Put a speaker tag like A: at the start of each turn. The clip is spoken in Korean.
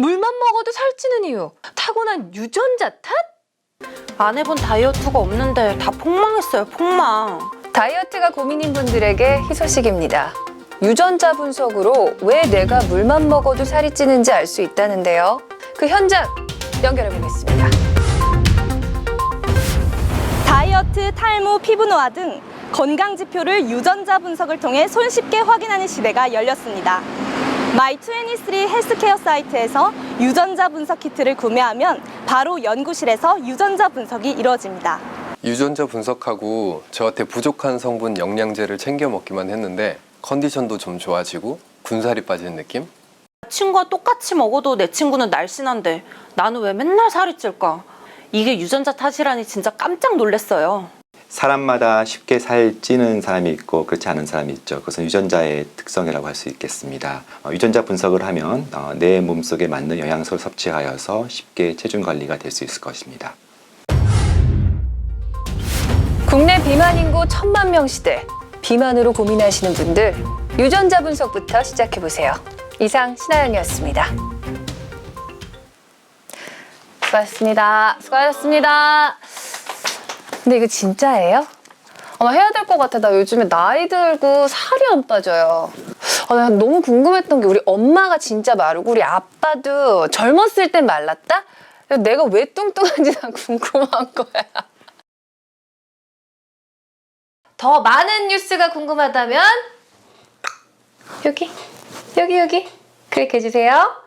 A: 물만 먹어도 살찌는 이유. 타고난 유전자 탓?
B: 안 해본 다이어트가 없는데 다 폭망했어요, 폭망.
A: 다이어트가 고민인 분들에게 희소식입니다. 유전자 분석으로 왜 내가 물만 먹어도 살이 찌는지 알 수 있다는데요. 그 현장 연결해 보겠습니다.
C: 다이어트, 탈모, 피부 노화 등 건강 지표를 유전자 분석을 통해 손쉽게 확인하는 시대가 열렸습니다. 마이23 헬스케어 사이트에서 유전자 분석 키트를 구매하면 바로 연구실에서 유전자 분석이 이루어집니다.
D: 유전자 분석하고 저한테 부족한 성분 영양제를 챙겨 먹기만 했는데 컨디션도 좀 좋아지고 군살이 빠지는 느낌?
B: 친구와 똑같이 먹어도 내 친구는 날씬한데 나는 왜 맨날 살이 찔까? 이게 유전자 탓이라니 진짜 깜짝 놀랐어요.
E: 사람마다 쉽게 살찌는 사람이 있고 그렇지 않은 사람이 있죠. 그것은 유전자의 특성이라고 할 수 있겠습니다. 어, 유전자 분석을 하면 어, 내 몸속에 맞는 영양소를 섭취하여서 쉽게 체중 관리가 될 수 있을 것입니다.
A: 국내 비만 인구 천만 명 시대. 비만으로 고민하시는 분들 유전자 분석부터 시작해 보세요. 이상 신하연이었습니다. 수고하셨습니다. 수고하셨습니다. 근데 이거 진짜예요? 아, 나 해야 될 것 같아. 나 요즘에 나이 들고 살이 안 빠져요. 아, 나 너무 궁금했던 게 우리 엄마가 진짜 마르고 우리 아빠도 젊었을 땐 말랐다? 내가 왜 뚱뚱한지 난 궁금한 거야. 더 많은 뉴스가 궁금하다면 여기 여기 여기 클릭해 주세요.